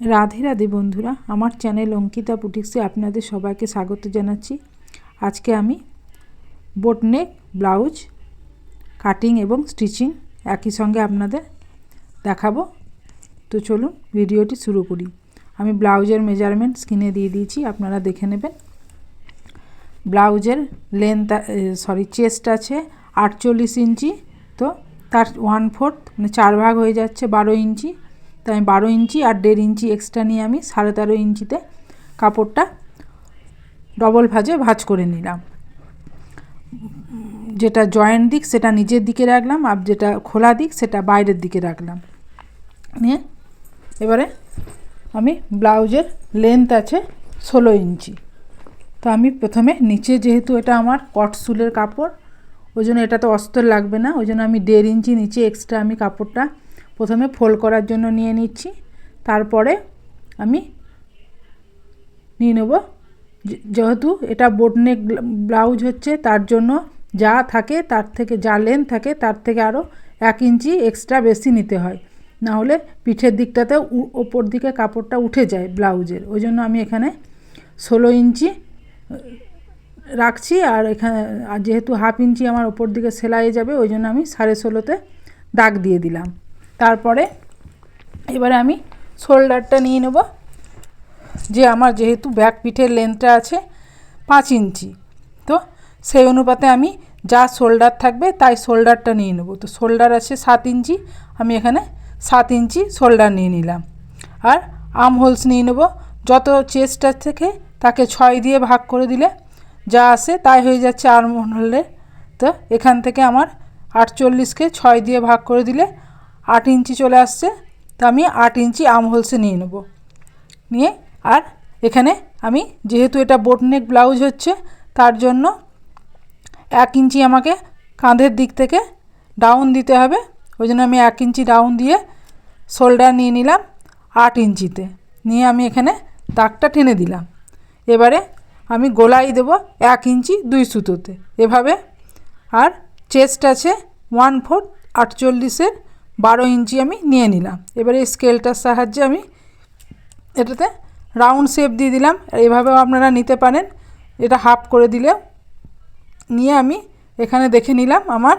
রাধে রাধে বন্ধুরা, আমার চ্যানেল অঙ্কিতা বুটিক্সে আপনাদের সবাইকে স্বাগত জানাচ্ছি। আজকে আমি বোটনেক, ব্লাউজ, কাটিং এবং স্টিচিং একই সঙ্গে আপনাদের দেখাবো। তো চলুন ভিডিওটি শুরু করি। আমি ব্লাউজের মেজারমেন্ট স্ক্রিনে দিয়ে দিয়েছি, আপনারা দেখে নেবেন। ব্লাউজের লেন্থ সরি চেস্ট আছে আটচল্লিশ ইঞ্চি, তো তার ওয়ান ফোর্থ মানে চার ভাগ হয়ে যাচ্ছে বারো ইঞ্চি। তো আমি বারো ইঞ্চি আর দেড় ইঞ্চি এক্সট্রা নিয়ে আমি সাড়ে তেরো ইঞ্চিতে কাপড়টা ডবল ভাজে ভাজ করে নিলাম। যেটা জয়েন্ট দিক সেটা নিজের দিকে রাখলাম আর যেটা খোলা দিক সেটা বাইরের দিকে রাখলাম। নিয়ে এবারে আমি ব্লাউজের লেন্থ আছে ষোলো ইঞ্চি। তো আমি প্রথমে নিচে যেহেতু এটা আমার কটসুলের কাপড়, ওই জন্য এটা তো অস্তর লাগবে না, ওই জন্য আমি দেড় ইঞ্চি নিচে এক্সট্রা আমি কাপড়টা প্রথমে ফোল্ড করার জন্য নিয়ে নিচ্ছি। তারপরে আমি নিয়ে নেব। যেহেতু এটা বোটনেক ব্লাউজ হচ্ছে, তার জন্য যা থাকে, তার থেকে যা লেন্থ থাকে, তার থেকে আরও এক ইঞ্চি এক্সট্রা বেশি নিতে হয়। না হলে পিঠের দিকটাতে ওপর দিকে কাপড়টা উঠে যায় ব্লাউজের ওই জন্য আমি এখানে ষোলো ইঞ্চি রাখছি আর এখানে, আর যেহেতু হাফ ইঞ্চি আমার ওপর দিকে সেলাই যাবে, ওই জন্য আমি সাড়ে ষোলোতে দাগ দিয়ে দিলাম। তারপরে এবারে আমি শোল্ডারটা নিয়ে নেব, যে আমার যেহেতু ব্যাক পিঠের লেন্থটা আছে পাঁচ ইঞ্চি। তো সেই অনুপাতে আমি যা শোল্ডার থাকবে তাই শোল্ডারটা নিয়ে নেব। তো শোল্ডার আছে সাত ইঞ্চি, আমি এখানে সাত ইঞ্চি শোল্ডার নিয়ে নিলাম। আর আর্ম হোলস নিয়ে নেব, যত চেস্টার থেকে তাকে ছয় দিয়ে ভাগ করে দিলে যা আসে তাই হয়ে যাচ্ছে আর্ম হোলে তো এখান থেকে আমার আটচল্লিশকে ছয় দিয়ে ভাগ করে দিলে আট ইঞ্চি চলে আসছে, তো আমি আট ইঞ্চি আর্ম হোলসে নিয়ে নেব। নিয়ে আর এখানে আমি যেহেতু এটা বোটনেক ব্লাউজ হচ্ছে, তার জন্য এক ইঞ্চি আমাকে কাঁধের দিক থেকে ডাউন দিতে হবে। ওই জন্য আমি এক ইঞ্চি ডাউন দিয়ে শোল্ডার নিয়ে নিলাম আট ইঞ্চিতে। নিয়ে আমি এখানে দাগটা টেনে দিলাম। এবারে আমি গোলাই দেব এক ইঞ্চি দুই সুতোতে। এভাবে আর চেস্ট আছে ওয়ান ফোর আটচল্লিশের বারো ইঞ্চি আমি নিয়ে নিলাম। এবারে স্কেলটার সাহায্যে আমি এটাতে রাউন্ড শেপ দিয়ে দিলাম। এভাবেও আপনারা নিতে পারেন। এটা হাফ করে দিলে নিয়ে আমি এখানে দেখে নিলাম আমার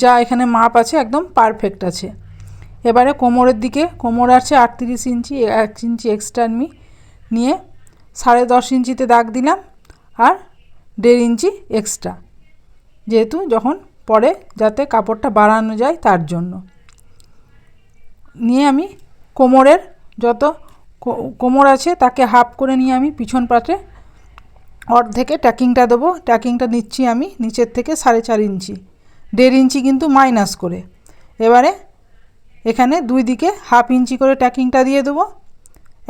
যা এখানে মাপ আছে একদম পারফেক্ট আছে। এবারে কোমরের দিকে, কোমর আছে আটত্রিশ ইঞ্চি, এক ইঞ্চি এক্সট্রা আমি নিয়ে সাড়ে দশ ইঞ্চিতে দাগ দিলাম আর দেড় ইঞ্চি এক্সট্রা। যেহেতু যখন পরে যাতে কাপড়টা বাড়ানো যায় তার জন্য। নিয়ে আমি কোমরের যত কোমর আছে তাকে হাফ করে নিয়ে আমি পিছন পাটে অর্ধেকে ট্যাকিংটা দেবো। ট্যাকিংটা নিচ্ছি আমি নিচের থেকে সাড়ে চার ইঞ্চি। দেড় ইঞ্চি কিন্তু মাইনাস করে। এবারে এখানে দুই দিকে হাফ ইঞ্চি করে ট্যাকিংটা দিয়ে দেবো।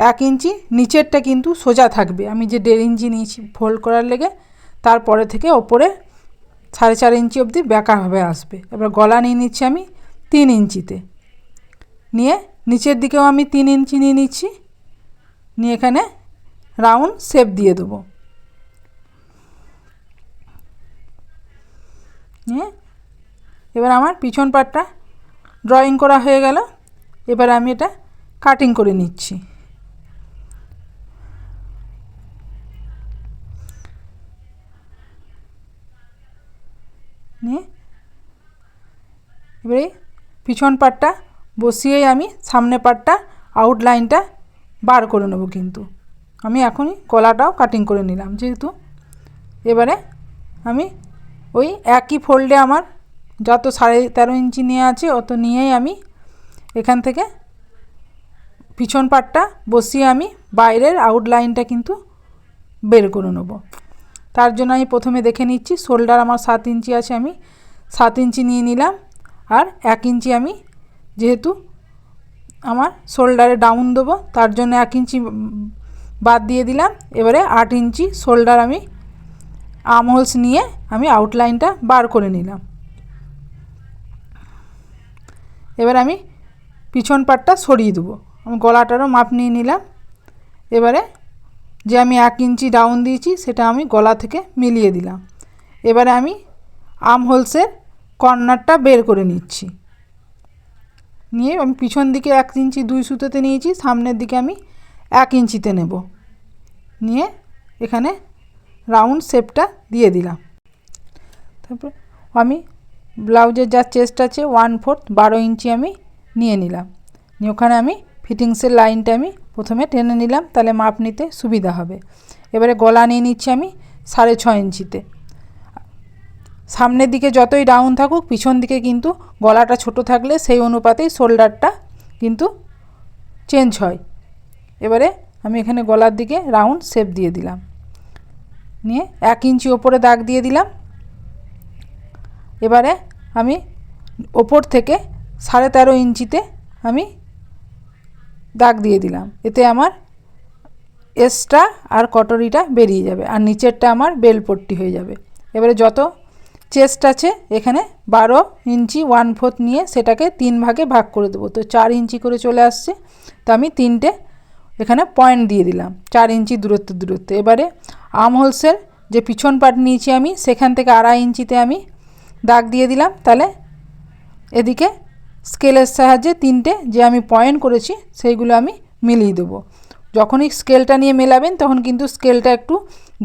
এক ইঞ্চি নিচেরটা কিন্তু সোজা থাকবে। আমি যে দেড় ইঞ্চি নিয়েছি ফোল্ড করার লেগে, তারপরে থেকে ওপরে সাড়ে চার ইঞ্চি অবধি বেঁকাভাবে আসবে। এবার গলা নিয়ে নিচ্ছি আমি তিন ইঞ্চিতে। নিয়ে নিচের দিকেও আমি তিন ইঞ্চি নিয়ে নিচ্ছি। নিয়ে এখানে রাউন্ড শেপ দিয়ে দেবো। নিয়ে এবার আমার পিছন পাটটা ড্রয়িং করা হয়ে গেল। এবার আমি এটা কাটিং করে নিচ্ছি নিয়ে এবারে পিছন পাটটা বসিয়েই আমি সামনে পাটটা আউটলাইনটা বার করে নেব কিন্তু। আমি এখনই গলাটাও কাটিং করে নিলাম যেহেতু। এবারে আমি ওই একই ফোল্ডে আমার যত সাড়ে তেরো ইঞ্চি নিয়ে আছে অত নিয়েই আমি এখান থেকে পিছন পাটটা বসিয়ে আমি বাইরের আউটলাইনটা কিন্তু বের করে নেব। তার জন্য আমি প্রথমে দেখে নিচ্ছি শোল্ডার আমার সাত ইঞ্চি আছে, আমি সাত ইঞ্চি নিয়ে নিলাম। আর এক ইঞ্চি আমি যেহেতু আমার শোল্ডারে ডাউন দেবো, তার জন্য এক ইঞ্চি বাদ দিয়ে দিলাম। এবারে আট ইঞ্চি শোল্ডার আমি আমহোলস নিয়ে আমি আউটলাইনটা বার করে নিলাম। এবার আমি পিছন পাটটা সরিয়ে দেবো। আমি গলাটারও মাপ নিয়ে নিলাম। এবারে যে আমি এক ইঞ্চি ডাউন দিয়েছি, সেটা আমি গলা থেকে মিলিয়ে দিলাম। এবারে আমি আম হোলসের কর্নারটা বের করে নিচ্ছি। নিয়ে আমি পিছন দিকে এক ইঞ্চি দুই সুতোতে নিয়েছি, সামনের দিকে আমি এক ইঞ্চিতে নেব। নিয়ে এখানে রাউন্ড শেপটা দিয়ে দিলাম। তারপর আমি ব্লাউজের যা চেস্ট আছে ওয়ান ফোর্থ বারো ইঞ্চি আমি নিয়ে নিলাম। নিয়ে ওখানে আমি ফিটিংসের লাইনটা আমি প্রথমে টেনে নিলাম, তাহলে মাপ নিতে সুবিধা হবে। এবারে গলা নিয়ে নিচ্ছি আমি সাড়ে ছ ইঞ্চিতে। সামনের দিকে যতই ডাউন থাকুক, পিছন দিকে কিন্তু গলাটা ছোট থাকলে সেই অনুপাতেই শোল্ডারটা কিন্তু চেঞ্জ হয়। এবারে আমি এখানে গলার দিকে রাউন্ড শেপ দিয়ে দিলাম। নিয়ে এক ইঞ্চি ওপরে দাগ দিয়ে দিলাম। এবারে আমি ওপর থেকে সাড়ে তেরো ইঞ্চিতে আমি দাগ দিয়ে দিলাম। এতে আমার এসটা আর কটরিটা বেরিয়ে যাবে, আর নিচেরটা আমার বেলপট্টি হয়ে যাবে। এবারে যত চেস্ট আছে, এখানে বারো ইঞ্চি ওয়ান ফোর্থ নিয়ে সেটাকে তিন ভাগে ভাগ করে দেবো। তো চার ইঞ্চি করে চলে আসছে। তো আমি তিনটে এখানে পয়েন্ট দিয়ে দিলাম। চার ইঞ্চি দূরত্ব দূরত্ব। এবারে আর্ম হোলসের যে পিছন পাট নিয়েছি আমি, সেখান থেকে আড়াই ইঞ্চিতে আমি দাগ দিয়ে দিলাম। তাহলে এদিকে স্কেলের সাহায্যে তিনটে যে আমি পয়েন্ট করেছি, সেইগুলো আমি মিলিয়ে দেবো। যখনই স্কেলটা নিয়ে মেলাবেন, তখন কিন্তু স্কেলটা একটু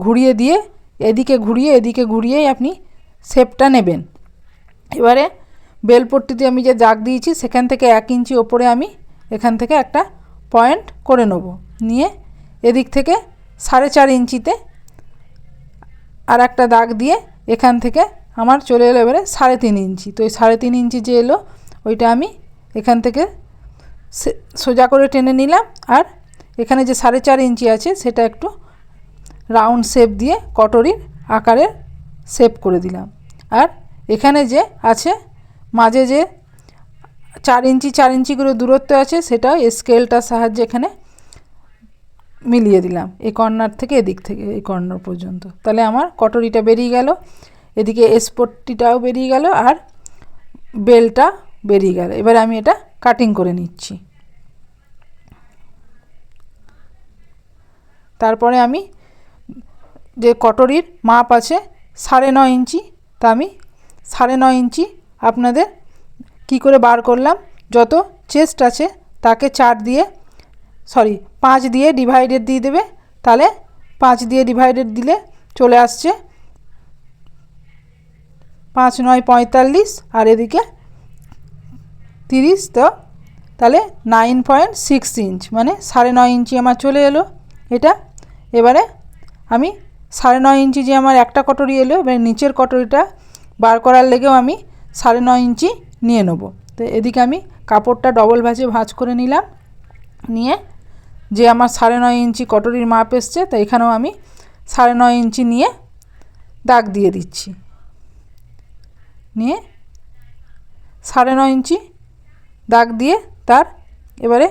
ঘুরিয়ে দিয়ে, এদিকে ঘুরিয়ে, এদিকে ঘুরিয়েই আপনি শেপটা নেবেন। এবারে বেলপট্টিতে আমি যে দাগ দিয়েছি, সেখান থেকে এক ইঞ্চি ওপরে আমি এখান থেকে একটা পয়েন্ট করে নেব। নিয়ে এদিক থেকে সাড়ে চার ইঞ্চিতে আর একটা দাগ দিয়ে এখান থেকে আমার চলে এলো এবারে সাড়ে তিন ইঞ্চি। তো ওই সাড়ে তিন ইঞ্চি যে এলো, ওইটা আমি এখান থেকে সোজা করে টেনে নিলাম। আর এখানে যে সাড়ে চার ইঞ্চি আছে, সেটা একটু রাউন্ড শেপ দিয়ে কটরির আকারের শেপ করে দিলাম। আর এখানে যে আছে, মাঝে যে চার ইঞ্চি চার ইঞ্চি করে দূরত্ব আছে সেটা স্কেলটার সাহায্যে এখানে মিলিয়ে দিলাম, এই কর্নার থেকে এদিক থেকে, এই কর্নার পর্যন্ত। তাহলে আমার কটরিটা বেরিয়ে গেল, এদিকে এসপট্টিটাও বেরিয়ে গেল, আর বেলটা বেরিয়ে গেল। এবার আমি এটা কাটিং করে নিচ্ছি। তারপরে আমি যে কটরির মাপ আছে সাড়ে নয় ইঞ্চি। তা আমি সাড়ে নয় ইঞ্চি আপনাদের কি করে বার করলাম? যত চেস্ট আছে তাকে চার দিয়ে সরি পাঁচ দিয়ে ডিভাইডেড দিয়ে দেবে। তাহলে পাঁচ দিয়ে ডিভাইডেড দিলে চলে আসছে পাঁচ নয় পঁয়তাল্লিশ আর এদিকে তিরিশ। তো তাহলে নাইন পয়েন্ট সিক্স ইঞ্চ মানে সাড়ে নয় ইঞ্চি আমার চলে এলো। এটা এবারে আমি সাড়ে নয় ইঞ্চি যে আমার একটা কটরি এলো, এবার নিচের কটরিটা বার করার লেগেও আমি সাড়ে নয় ইঞ্চি নিয়ে নেব। তো এদিকে আমি কাপড়টা ডবল ভাঁজে ভাঁজ করে নিলাম। নিয়ে যে আমার সাড়ে নয় ইঞ্চি কটরির মাপ এসছে, তো এখানেও আমি সাড়ে নয় ইঞ্চি নিয়ে দাগ দিয়ে দিচ্ছি। নিয়ে সাড়ে নয় ইঞ্চি দাগ দিয়ে তার এবারে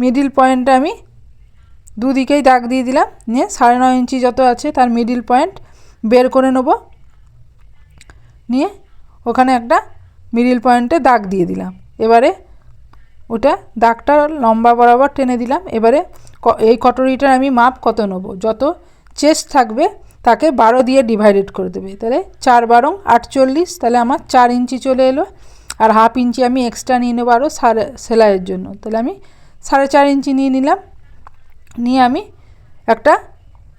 মিডিল পয়েন্টটা আমি দুদিকেই দাগ দিয়ে দিলাম। নিয়ে সাড়ে নয় ইঞ্চি যত আছে তার মিডিল পয়েন্ট বের করে নেব। নিয়ে ওখানে একটা মিডিল পয়েন্টে দাগ দিয়ে দিলাম। এবারে ওটা দাগটা লম্বা বরাবর টেনে দিলাম। এবারে এই কটরিটার আমি মাপ কত নেব? যত চেস্ট থাকবে তাকে বারো দিয়ে ডিভাইডেড করে দেবে। তাহলে চার বারং আটচল্লিশ, তাহলে আমার চার ইঞ্চি চলে এলো। আর হাফ ইঞ্চি আমি এক্সট্রা নিয়ে নেব আরও সাড়ে, সেলাইয়ের জন্য। তাহলে আমি সাড়ে চার ইঞ্চি নিয়ে নিলাম। নিয়ে আমি একটা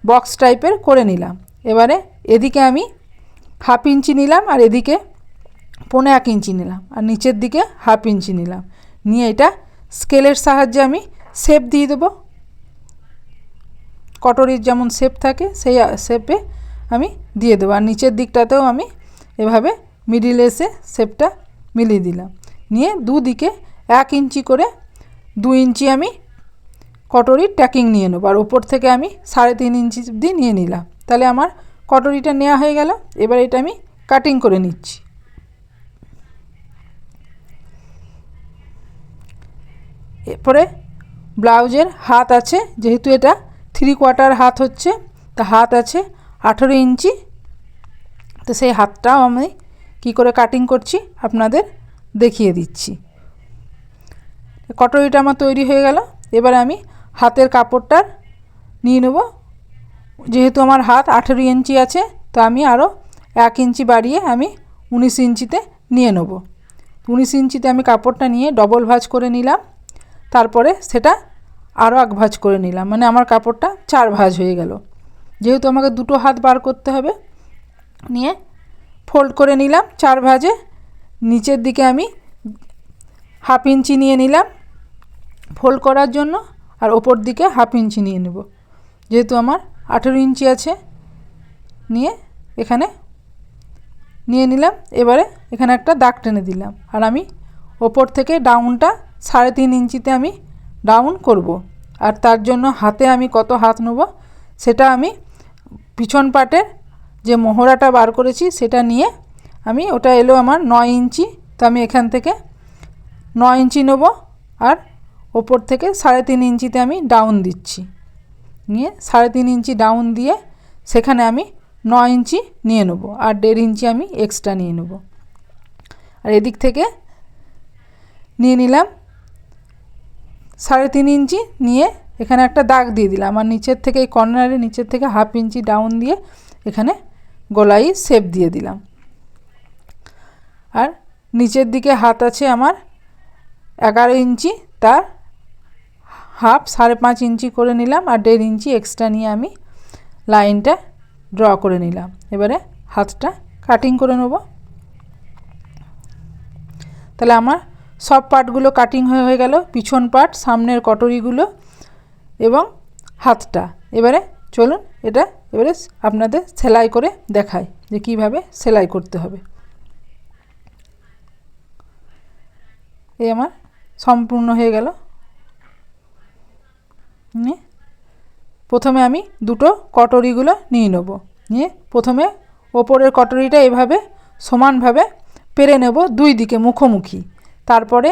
বক্স টাইপের করে নিলাম। এবারে এদিকে আমি হাফ ইঞ্চি নিলাম আর এদিকে পৌনে এক ইঞ্চি নিলাম আর নিচের দিকে হাফ ইঞ্চি নিলাম। নিয়ে এটা স্কেলের সাহায্যে আমি শেপ দিয়ে দেবো। কটরির যেমন শেপ থাকে, সেই শেপে আমি দিয়ে দেবো। আর নিচের দিকটাতেও আমি এভাবে মিডিল এসে শেপটা মিলিয়ে দিলাম। নিয়ে দুদিকে এক ইঞ্চি করে দু ইঞ্চি আমি কটরির ট্যাকিং নিয়ে নেব। আর ওপর থেকে আমি সাড়ে তিন ইঞ্চি অবধি নিয়ে নিলাম। তাহলে আমার কটরিটা নেওয়া হয়ে গেল। এবার এটা আমি কাটিং করে নিচ্ছি। এরপরে ব্লাউজের হাত আছে, যেহেতু এটা থ্রি কোয়ার্টার হাত হচ্ছে, তা হাত আছে আঠেরো ইঞ্চি। তো সেই হাতটাও আমি কি করে কাটিং করছি আপনাদের দেখিয়ে দিচ্ছি। কটরিটা আমার তৈরি হয়ে গেল। এবার আমি হাতের কাপড়টার নিয়ে নেব। যেহেতু আমার হাত আঠেরো ইঞ্চি আছে, তো আমি আরও এক ইঞ্চি বাড়িয়ে আমি উনিশ ইঞ্চিতে নিয়ে নেব। উনিশ ইঞ্চিতে আমি কাপড়টা নিয়ে ডবল ভাঁজ করে নিলাম। তারপরে সেটা আরও এক ভাঁজ করে নিলাম। মানে আমার কাপড়টা চার ভাঁজ হয়ে গেল। যেহেতু আমাকে দুটো হাত বার করতে হবে, নিয়ে ফোল্ড করে নিলাম চার ভাঁজে। নিচের দিকে আমি হাফ ইঞ্চি নিয়ে নিলাম। ফোল্ড করার জন্য আর ওপর দিকে হাফ ইঞ্চি নিয়ে নেব। যেহেতু আমার আঠেরো ইঞ্চি আছে, নিয়ে এখানে নিয়ে নিলাম। এবারে এখানে একটা দাগ টেনে দিলাম। আর আমি ওপর থেকে ডাউনটা সাড়ে তিন ইঞ্চিতে আমি ডাউন করব। আর তার জন্য হাতে আমি কত হাত নেব, সেটা আমি পিছন পাটের যে মোহরাটা বার করেছি, সেটা নিয়ে আমি ওটা এলো আমার নয় ইঞ্চি। তো আমি এখান থেকে নয় ইঞ্চি নেব। আর ওপর থেকে সাড়ে তিন ইঞ্চিতে আমি ডাউন দিচ্ছি। নিয়ে সাড়ে তিন ইঞ্চি ডাউন দিয়ে সেখানে আমি ন ইঞ্চি নিয়ে নেব আর দেড় ইঞ্চি আমি এক্সট্রা নিয়ে নেব। আর এদিক থেকে নিয়ে নিলাম সাড়ে তিন ইঞ্চি নিয়ে এখানে একটা দাগ দিয়ে দিলাম আর নিচের থেকে এই কর্নারের নিচের থেকে হাফ ইঞ্চি ডাউন দিয়ে এখানে গলাই শেপ দিয়ে দিলাম। আর নিচের দিকে হাত আছে আমার এগারো ইঞ্চি, তার হাফ সাড়ে পাঁচ ইঞ্চি করে নিলাম আর দেড় ইঞ্চি এক্সট্রা নিয়ে আমি লাইনটা ড্র করে নিলাম। এবারে হাতটা কাটিং করে নেব। তাহলে আমার সব পার্টগুলো কাটিং হয়ে হয়ে গেল, পিছন পার্ট সামনের কটরিগুলো এবং হাতটা। এবারে চলুন এটা এবারে আপনাদের সেলাই করে দেখাই যে কীভাবে সেলাই করতে হবে। এই আমার সম্পূর্ণ হয়ে গেল। নিয়ে প্রথমে আমি দুটো কটরিগুলো নিয়ে নেব। নিয়ে প্রথমে ওপরের কটরিটা এভাবে সমানভাবে পেরে নেব দুই দিকে মুখোমুখি। তারপরে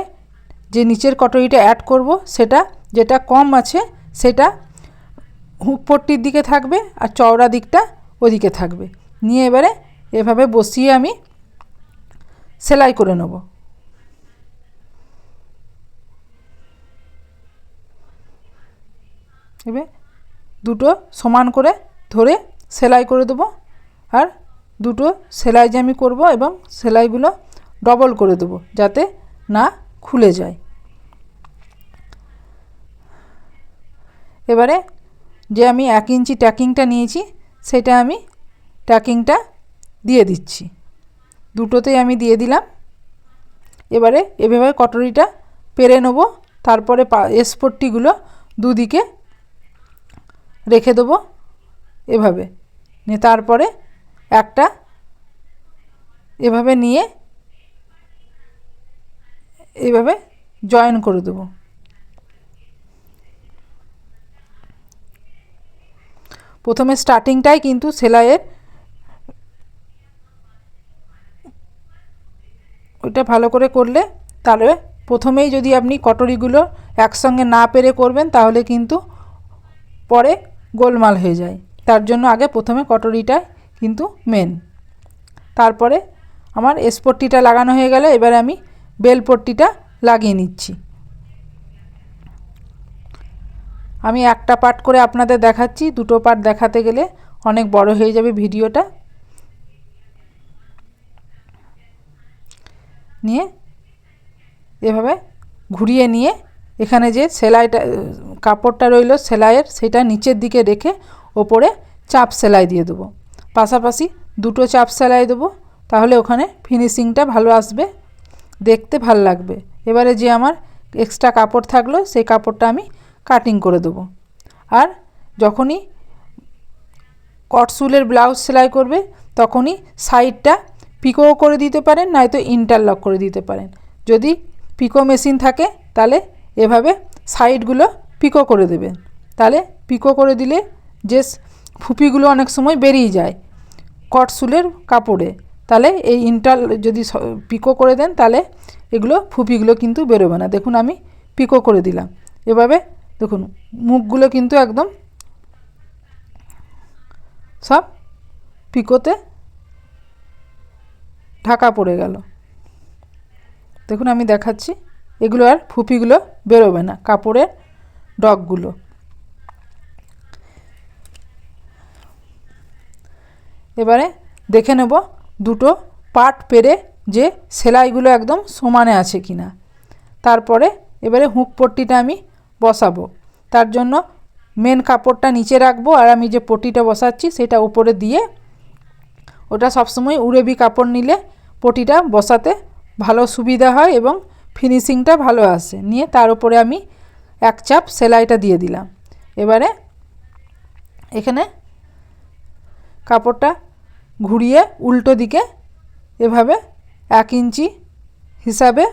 যে নিচের কটরিটা অ্যাড করব সেটা যেটা কম আছে সেটা হুকপট্টির দিকে থাকবে আর চওড়া দিকটা ওদিকে থাকবে। নিয়ে এবারে এভাবে বসিয়ে আমি সেলাই করে নেব। এবার দুটো সমান করে ধরে সেলাই করে দেবো। আর দুটো সেলাই যে আমি করব এবং সেলাইগুলো ডবল করে দেবো যাতে না খুলে যায়। এবারে যে আমি এক ইঞ্চি ট্যাকিংটা নিয়েছি, সেটা আমি ট্যাকিংটা দিয়ে দিচ্ছি। দুটোতেই আমি দিয়ে দিলাম। এবারে এভাবে কটরিটা পেরে নেব। তারপরে পা এসপট্টিগুলো দুদিকে রেখে দেবো এভাবে। নিয়ে তারপরে একটা এভাবে নিয়ে এভাবে জয়েন করে দেবো। প্রথমে স্টার্টিংটাই কিন্তু সেলাইয়ের ওইটা ভালো করে করলে তাহলে প্রথমেই যদি আপনি কটরিগুলো একসঙ্গে না পেরে করবেন তাহলে কিন্তু পরে গোলমাল হয়ে যায়। তার জন্য আগে প্রথমে কটরিটাই কিন্তু মেন তারপরে আমার এসপট্টিটা লাগানো হয়ে গেলে এবারে আমি বেলপট্টিটা লাগিয়ে নিচ্ছি। আমি একটা পার্ট করে আপনাদের দেখাচ্ছি, দুটো পার্ট দেখাতে গেলে অনেক বড় হয়ে যাবে ভিডিওটা। নিয়ে এভাবে ঘুরিয়ে নিয়ে এখানে যে সেলাইটা, কাপড়টা রইল সেলাইয়ের, সেটা নিচের দিকে রেখে ওপরে চাপ সেলাই দিয়ে দেবো। পাশাপাশি দুটো চাপ সেলাই দেবো, তাহলে ওখানে ফিনিশিংটা ভালো আসবে, দেখতে ভালো লাগবে। এবারে যে আমার এক্সট্রা কাপড় থাকল, সেই কাপড়টা আমি কাটিং করে দেবো। আর যখনই কটসুলের ব্লাউজ সেলাই করবে, তখনই সাইডটা পিকো করে দিতে পারেন, নয়তো ইন্টারলক করে দিতে পারেন। যদি পিকো মেশিন থাকে, তাহলে এভাবে সাইডগুলো পিকো করে দেবেন তাহলে পিকো করে দিলে যে ফুপিগুলো অনেক সময় বেরিয়ে যায় কটসুলের কাপড়ে। তাহলে এই ইন্টার যদি পিকো করে দেন, তাহলে এগুলো ফুপিগুলো কিন্তু বেরোবে না। দেখুন আমি পিকো করে দিলাম। এভাবে দেখুন মুখগুলো কিন্তু একদম সব পিকোতে ঢাকা পড়ে গেল। দেখুন আমি দেখাচ্ছি। এগুলো আর ফুপিগুলো বেরোবে না, কাপড়ের ডগগুলো। এবারে দেখে নেব দুটো পাট পেরে যে সেলাইগুলো একদম সমানে আছে কি না তারপরে এবারে হুক পট্টিটা আমি বসাবো। তার জন্য মেন কাপড়টা নিচে রাখব আর আমি যে পটিটা বসাচ্ছি সেটা উপরে দিয়ে ওটা সবসময় উড়েবি কাপড় নিলে পটিটা বসাতে ভালো সুবিধা হয় এবং ফিনিশিংটা ভালো আসে নিয়ে তার উপরে আমি এক চাপ সেলাইটা দিয়ে দিলাম। এবারে এখানে কাপড়টা ঘুরিয়ে উল্টো দিকে এভাবে এক ইঞ্চি হিসাবে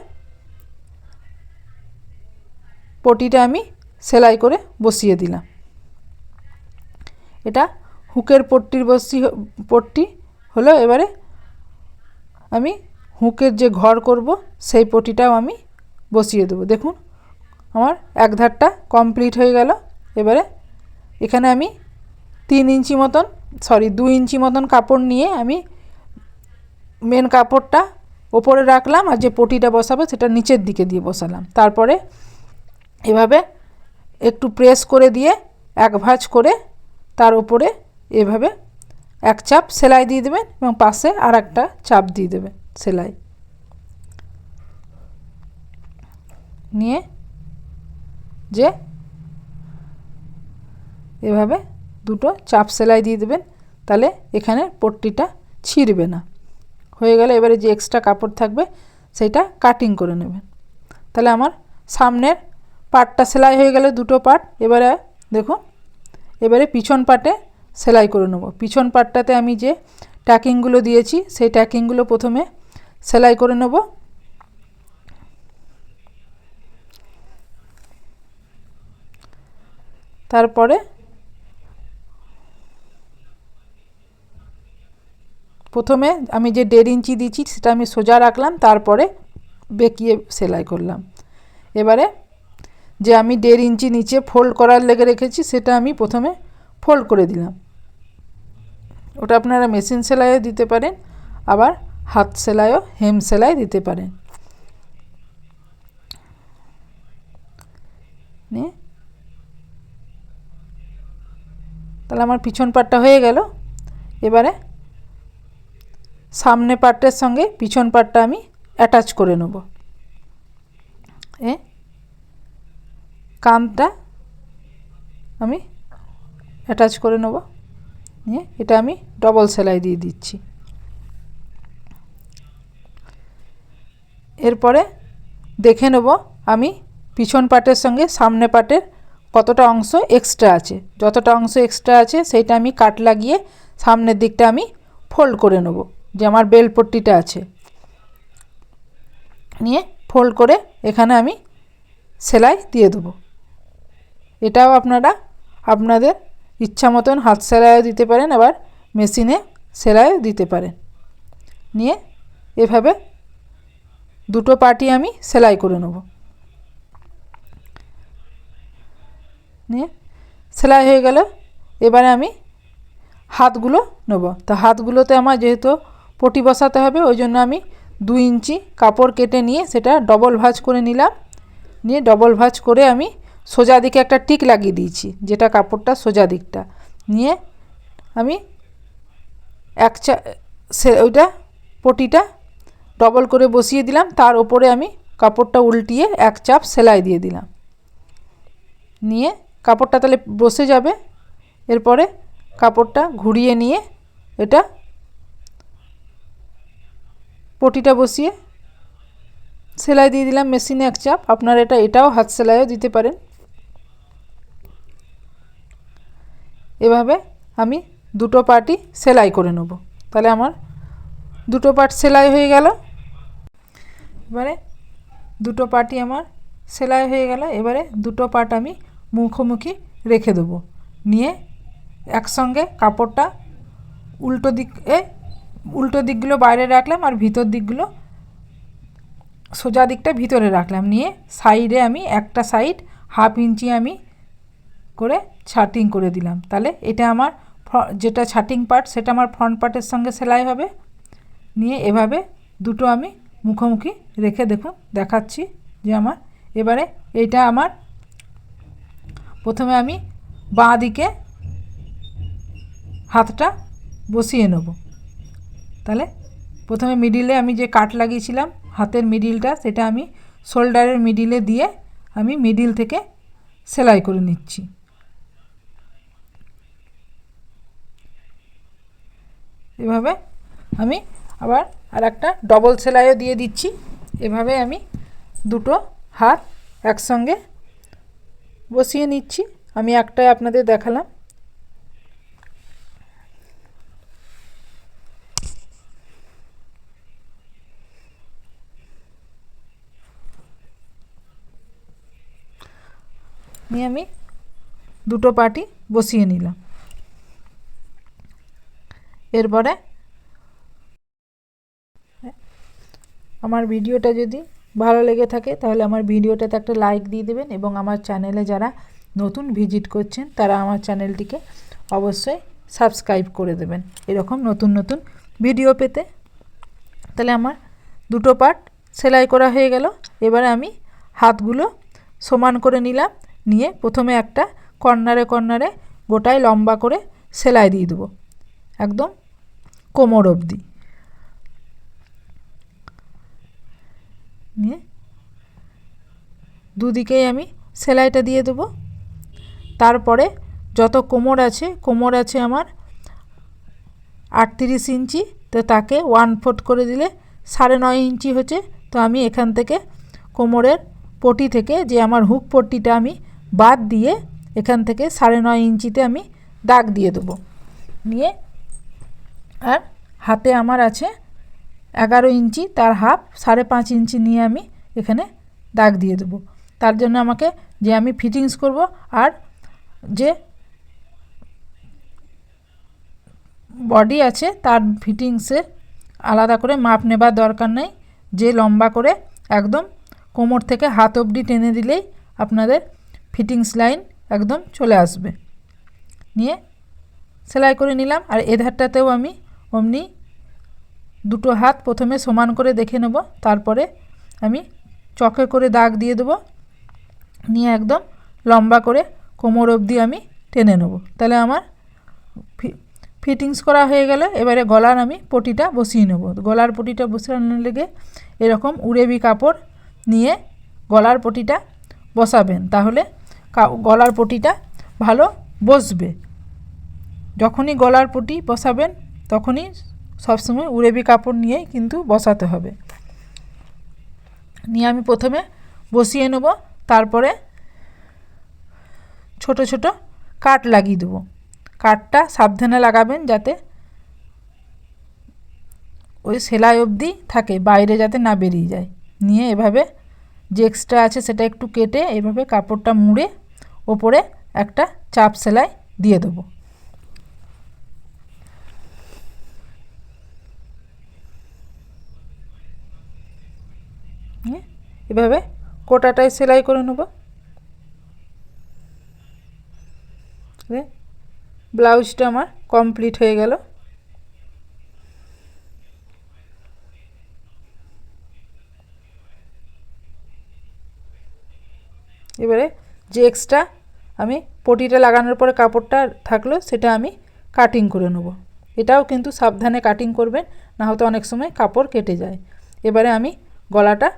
পটিটা আমি সেলাই করে বসিয়ে দিলাম। এটা হুকের পট্টির বসি পট্টি হলো এবারে আমি হুকের যে ঘর করব, সেই পটিটাও আমি বসিয়ে দেবো। দেখুন, আমার এক ধারটা কমপ্লিট হয়ে গেল। এবারে এখানে আমি তিন ইঞ্চি মতন, সরি দু ইঞ্চি মতন কাপড় নিয়ে আমি মেন কাপড়টা ওপরে রাখলাম আর যে পটিটা বসাবো, সেটা নিচের দিকে দিয়ে বসালাম। তারপরে এভাবে একটু প্রেস করে দিয়ে এক ভাঁজ করে তার উপরে এভাবে এক চাপ সেলাই দিয়ে দেবেন এবং পাশে আর একটা চাপ দিয়ে দেবেন। সেলাই। নিয়ে যে এভাবে দুটো চাপ সেলাই দিয়ে দেবেন, তাহলে এখানে পট্টিটা ছিঁড়বে না। হয়ে গেলে এবারে যে এক্সট্রা কাপড় থাকবে, সেটা কাটিং করে নেবেন। তাহলে আমার সামনের পাটটা সেলাই হয়ে গেলে দুটো পাট, এবারে দেখুন, এবারে পিছন পাটে সেলাই করে নেব। পিছন পাটটাতে আমি যে ট্যাকিংগুলো দিয়েছি, সেই ট্যাকিংগুলো প্রথমে সেলাই করে নেব। তারপরে প্রথমে আমি যে দেড় ইঞ্চি দিচ্ছি সেটা আমি সোজা রাখলাম, তারপরে বেঁকিয়ে সেলাই করলাম। এবারে যে আমি দেড় ইঞ্চি নিচে ফোল্ড করার লেগে রেখেছি, সেটা আমি প্রথমে ফোল্ড করে দিলাম। ওটা আপনারা মেশিন সেলাইও দিতে পারেন। আবার হাত সেলাইও হেম সেলাই দিতে পারেন নিয়ে তাহলে আমার পিছন পাটটা হয়ে গেল। এবারে সামনে পাটটার সঙ্গে পিছন পাটটা আমি অ্যাটাচ করে নেব। এ। কানটা আমি অ্যাটাচ করে নেব। নিয়ে এটা আমি ডবল সেলাই দিয়ে দিচ্ছি। এরপরে দেখে নেব আমি পিছন পাটের সঙ্গে সামনে পাটের কতটা অংশ এক্সট্রা আছে। যতটা অংশ এক্সট্রা আছে, সেইটা আমি কাট লাগিয়ে সামনের দিকটা আমি ফোল্ড করে নেব, যে আমার বেলপট্টিটা আছে। নিয়ে ফোল্ড করে এখানে আমি সেলাই দিয়ে দেবো। এটাও আপনারা আপনাদের ইচ্ছা মতন হাত সেলাইও দিতে পারেন, আবার মেশিনে সেলাইও দিতে পারেন। নিয়ে এভাবে দুটো পার্টি আমি সেলাই করে নেব। নিয়ে সেলাই হয়ে গেল এবারে আমি হাতগুলো নেব। তো হাতগুলোতে আমার যেহেতু পটি বসাতে হবে, ওই জন্য আমি দু ইঞ্চি কাপড় কেটে নিয়ে সেটা ডবল ভাঁজ করে নিলাম। নিয়ে ডবল ভাঁজ করে আমি সোজা দিকে একটা টিক লাগিয়ে দিয়েছি, যেটা কাপড়টা সোজা দিকটা। নিয়ে আমি এক চা সে ওইটা পটিটা ডবল করে বসিয়ে দিলাম, তার ওপরে আমি কাপড়টা উল্টিয়ে এক চাপ সেলাই দিয়ে দিলাম। নিয়ে কাপড়টা তাহলে বসে যাবে, এরপরে কাপড়টা ঘুরিয়ে নিয়ে এটা পটিটা বসিয়ে সেলাই দিয়ে দিলাম মেশিনে এক চাপ, আপনারা এটা, এটাও হাত সেলাইও দিতে পারেন। এভাবে আমি দুটো পার্টই সেলাই করে নেব। তাহলে আমার দুটো পার্ট সেলাই হয়ে গেল। এবারে দুটো পার্টই আমার সেলাই হয়ে গেল, এবারে দুটো পার্ট আমি মুখোমুখি রেখে দেবো। নিয়ে একসঙ্গে কাপড়টা উল্টো দিকে উল্টো দিকগুলো বাইরে রাখলাম আর ভিতর দিকগুলো সোজা দিকটা ভিতরে রাখলাম। নিয়ে সাইডে আমি একটা সাইড হাফ ইঞ্চি আমি করে ছাটিং করে দিলাম। তাহলে এটা আমার যেটা ছাটিং পার্ট সেটা আমার ফ্রন্ট পার্টের সঙ্গে সেলাই হবে। নিয়ে এভাবে দুটো আমি মুখোমুখি রেখে দেখুন, দেখাচ্ছি যে আমার, এবারে এটা আমার। প্রথমে আমি বাঁ দিকে হাতটা বসিয়ে নেব। তাহলে প্রথমে মিডিলে আমি যে কাট লাগিয়েছিলাম, হাতের মিডিলটা সেটা আমি শোল্ডারের মিডিলে দিয়ে আমি মিডিল থেকে সেলাই করে নিচ্ছি। এভাবে আমি আবার আর একটা ডবল সেলাইও দিয়ে দিচ্ছি। এভাবে আমি দুটো হাত একসঙ্গে বসিয়ে নিচ্ছি। আমি একটাই আপনাদের দেখালাম। নিয়ে আমি দুটো পাটি বসিয়ে নিলাম। এরপরে আমার ভিডিওটা যদি ভালো লেগে থাকে, তাহলে আমার ভিডিওটাতে একটা লাইক দিয়ে দেবেন এবং আমার চ্যানেলে যারা নতুন ভিজিট করছেন, তারা আমার চ্যানেলটিকে অবশ্যই সাবস্ক্রাইব করে দেবেন। এরকম নতুন নতুন ভিডিও পেতে। তাহলে আমার দুটো পার্ট সেলাই করা হয়ে গেল। এবারে আমি হাতগুলো সমান করে নিলাম, নিয়ে প্রথমে একটা কর্নারে কর্নারে গোটায় লম্বা করে সেলাই দিয়ে দেবো। একদম কোমর অবধি। নিয়ে দুদিকেই আমি সেলাইটা দিয়ে দেবো। তারপরে যত কোমর আছে কোমর আছে আমার আটত্রিশ ইঞ্চি, তো তাকে ওয়ান ফোর্থ করে দিলে সাড়ে নয় ইঞ্চি হচ্ছে। তো আমি এখান থেকে কোমরের পটি থেকে যে আমার হুক পট্টিটা আমি বাদ দিয়ে এখান থেকে সাড়ে নয় ইঞ্চিতে আমি দাগ দিয়ে দেবো। নিয়ে আর হাতে আমার আছে এগারো ইঞ্চি, তার হাফ, সাড়ে পাঁচ ইঞ্চি নিয়ে আমি এখানে দাগ দিয়ে দেবো। তার জন্য আমাকে যে আমি ফিটিংস করব আর যে বডি আছে, তার ফিটিংসে আলাদা করে মাপ নেবার দরকার নেই। যে লম্বা করে একদম কোমর থেকে হাত অবধি টেনে দিলেই আপনাদের ফিটিংস লাইন একদম চলে আসবে। নিয়ে সেলাই করে নিলাম। আর এধারটাতেও আমি অমনি দুটো হাত প্রথমে সমান করে দেখে নেব, তারপরে আমি চকে করে দাগ দিয়ে দেবো, নিয়ে একদম লম্বা করে কোমর অবধি আমি টেনে নেব। তাহলে আমার ফিটিংস করা হয়ে গেলে এবারে গলার আমি পটিটা বসিয়ে নেব। গলার পটিটা বসানোর লেগে এরকম উড়েবি কাপড় নিয়ে গলার পটিটা বসাবেন, তাহলে গলার পটিটা ভালো বসবে। যখনই গলার পটি বসাবেন, তখনই সবসময় উড়েবি কাপড় নিয়েই কিন্তু বসাতে হবে। নিয়ে আমি প্রথমে বসিয়ে নেব, তারপরে ছোট ছোট কাট লাগিয়ে দেবো। কাটটা সাবধানে লাগাবেন যাতে ওই সেলাই অবধি থাকে, বাইরে যাতে না বেরিয়ে যায়। নিয়ে এভাবে যে এক্সট্রা আছে সেটা একটু কেটে এভাবে কাপড়টা মুড়ে ওপরে একটা চাপ সেলাই দিয়ে দেবো। এভাবে কোটাটায় সেলাই করে নেব। ব্লাউজটা আমার কমপ্লিট হয়ে গেল। এবারে যে এক্সট্রা আমি পটিটা লাগানোর পরে কাপড়টা থাকল, সেটা আমি কাটিং করে নেব। এটাও কিন্তু সাবধানে কাটিং করবেন না হয়তো অনেক সময় কাপড় কেটে যায়। এবারে আমি গলাটা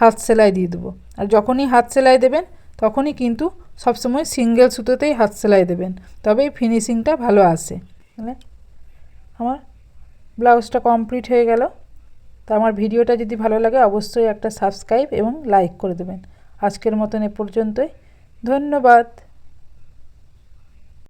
হাত সেলাই দিয়ে দেবো। আর যখনই হাত সেলাই দেবেন, তখনই কিন্তু সবসময় সিঙ্গেল সুতোতেই হাত সেলাই দেবেন। তবেই ফিনিশিংটা ভালো আসে। আমার ব্লাউজটা কমপ্লিট হয়ে গেল। তো আমার ভিডিওটা যদি ভালো লাগে, অবশ্যই একটা সাবস্ক্রাইব এবং লাইক করে দেবেন। আজকের মতন এ পর্যন্তই। ধন্যবাদ।